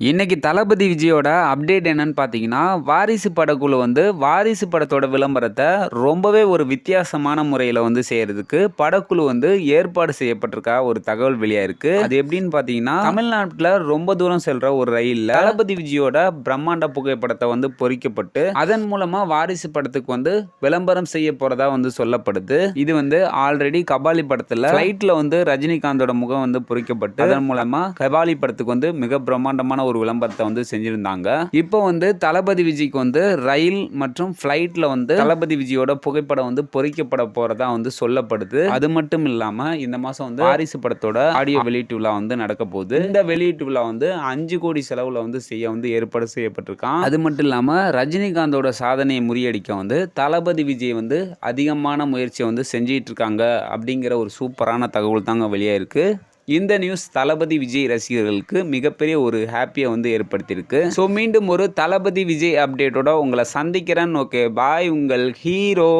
இன்னைக்கு தளபதி விஜயோட அப்டேட் என்னன்னு பார்த்தீங்கன்னா வாரிசு படக்குழு வந்து வாரிசு படத்தோட விளம்பரத்தை ரொம்பவே ஒரு வித்தியாசமான முறையில் வந்து செய்யறதுக்கு படக்குழு வந்து ஏற்பாடு செய்யப்பட்டிருக்கா ஒரு தகவல் வெளியாயிருக்கு அது எப்படின்னு பார்த்தீங்கன்னா தமிழ்நாட்டில் ரொம்ப தூரம் செல்ற ஒரு ரயிலில் தளபதி விஜயோட பிரம்மாண்ட புகைப்படத்தை வந்து பொறிக்கப்பட்டு அதன் மூலமா வாரிசு படத்துக்கு வந்து விளம்பரம் செய்ய போறதா வந்து சொல்லப்படுது. இது வந்து ஆல்ரெடி கபாலி படத்துல ஃபிளைட்ல வந்து ரஜினிகாந்தோட முகம் வந்து பொறிக்கப்பட்டு அதன் மூலமா கபாலி படத்துக்கு வந்து மிக பிரம்மாண்டமான ஒரு விளம்பரத்தை வந்து செஞ்சிருந்தாங்க. இப்போ வந்து தளபதி விஜய்க்கு வந்து ரயில் மற்றும் ஃப்ளைட்டில் வந்து தளபதி விஜயோட புகைப்படம் வந்து பொறிக்கப்பட போறதா வந்து சொல்லப்படுது. அது மட்டும் இல்லாம இந்த மாசம் வந்து வாரிசு படத்தோட ஆடியோ வெளியீட்டு விழா வந்து நடக்க போகுது. இந்த வெளியீட்டு விழா வந்து அஞ்சு கோடி செலவுல வந்து செய்ய வந்து ஏற்பாடு செய்யப்பட்டிருக்கான். அது மட்டும் இல்லாம ரஜினிகாந்தோட சாதனையை முறியடிக்க வந்து தளபதி விஜய் வந்து அதிகமான முயற்சியை வந்து செஞ்சிட்டு இருக்காங்க அப்படிங்கிற ஒரு சூப்பரான தகவல் தாங்க வெளியே இந்த நியூஸ் தளபதி விஜய் ரசிகர்களுக்கு மிகப்பெரிய ஒரு ஹாப்பியை வந்து ஏற்படுத்தியிருக்கு. ஸோ மீண்டும் ஒரு தளபதி விஜய் அப்டேட்டோட உங்களை சந்திக்கிறேன். ஓகே பாய் உங்கள் ஹீரோ.